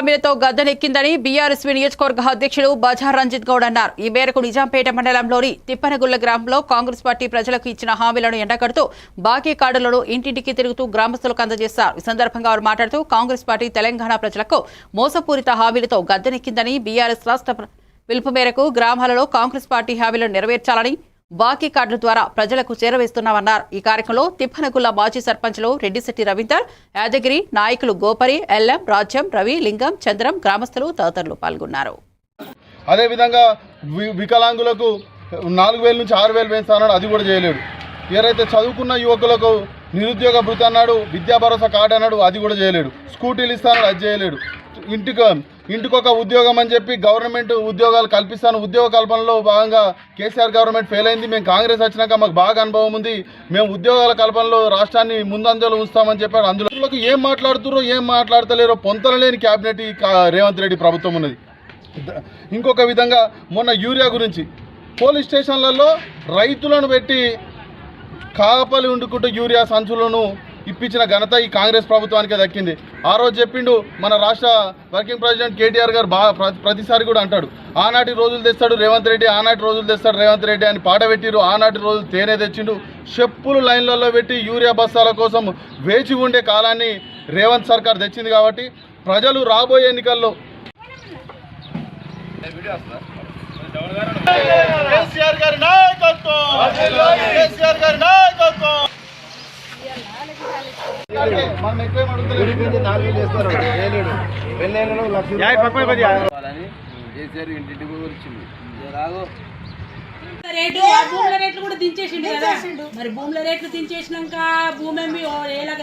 హామీలతో గద్దెనెక్కిందని బీఆర్ఎస్వీ నియోజకవర్గ అధ్యక్షుడు బజార్ రంజిత్ గౌడ్ అన్నారు. ఈ మేరకు నిజాంపేట మండలంలోని తిప్పనగుళ్ళ గ్రామంలో కాంగ్రెస్ పార్టీ ప్రజలకు ఇచ్చిన హామీలను ఎండగడుతూ బాకీ కార్డులను ఇంటింటికి తిరుగుతూ గ్రామస్తులకు అందజేశారు. ఈ సందర్భంగా వారు మాట్లాడుతూ కాంగ్రెస్ పార్టీ తెలంగాణ ప్రజలకు మోసపూరిత హామీలతో గద్దెనెక్కిందని బీఆర్ఎస్ రాష్ట్ర పిలుపు మేరకు గ్రామాలలో కాంగ్రెస్ పార్టీ హామీలను నెరవేర్చాలని బాకీ కార్డుల ద్వారా ప్రజలకు చేరవేస్తున్నామన్నారు. ఈ కార్యక్రమంలో తిప్పనగుల్ల మాజీ సర్పంచ్లు రెడ్డిశెట్టి రవీందర్ యాదగిరి నాయకులు గోపరి ఎల్ఎం రాజ్యం రవి లింగం చంద్రం గ్రామస్తులు తదితరులు పాల్గొన్నారు. అదేవిధంగా వికలాంగులకు నాలుగు వేల నుంచి ఆరు వేలు పెంచుతున్నాడు అది కూడా చేయలేడు. ఎవరైతే చదువుకున్న యువకులకు నిరుద్యోగ భృతి అన్నాడు విద్యా భరోసా కార్డు అన్నాడు అది కూడా చేయలేడు. స్కూటీలు ఇస్తాడు అది చేయలేడు. ఇంటికి ఇంటికొక ఉద్యోగం అని చెప్పి గవర్నమెంట్ ఉద్యోగాలు కల్పిస్తాను. ఉద్యోగ కల్పనలో భాగంగా కేసీఆర్ గవర్నమెంట్ ఫెయిల్ అయింది. మేము కాంగ్రెస్ వచ్చినాక మాకు బాగా అనుభవం ఉంది. మేము ఉద్యోగాల కల్పనలో రాష్ట్రాన్ని ముందంజలో ఉంచుతామని చెప్పారు. అందులో ఏం మాట్లాడుతుర్రో ఏం మాట్లాడతలేరో పొంతలేని క్యాబినెట్ రేవంత్ రెడ్డి ప్రభుత్వం ఉన్నది. ఇంకొక విధంగా మొన్న యూరియా గురించి. పోలీస్ స్టేషన్లలో రైతులను పెట్టి కాపలి వండుకుంటూ యూరియా సంచులను ఇప్పించిన ఘనత ఈ కాంగ్రెస్ ప్రభుత్వానికే దక్కింది. ఆ రోజు చెప్పిండు మన రాష్ట్ర వర్కింగ్ ప్రెసిడెంట్ కేటీఆర్ గారు బాగా ప్రతిసారి కూడా అంటాడు. ఆనాటి రోజులు తెస్తాడు రేవంత్ రెడ్డి ఆనాటి రోజులు తెస్తాడు రేవంత్ రెడ్డి అని పాట పెట్టిరు ఆనాటి రోజులు తేనె తెచ్చిండు. చెప్పులు లైన్లలో పెట్టి యూరియా బస్తాల కోసం వేచి ఉండే కాలాన్ని రేవంత్ సర్కార్ తెచ్చింది కాబట్టి ప్రజలు రాబోయే ఎన్నికల్లో కేసీఆర్ గారి నాయకత్వం! కేసీఆర్ గారి నాయకత్వం మనం ఎక్కువ వాళ్ళని కేసీఆర్ ఇంటింటికి వచ్చింది రాగో రేటు భూముల రేట్లు కూడా దించేసిండు కదా. మరి భూముల రేట్లు దించేసినాక భూమి ఏలాగా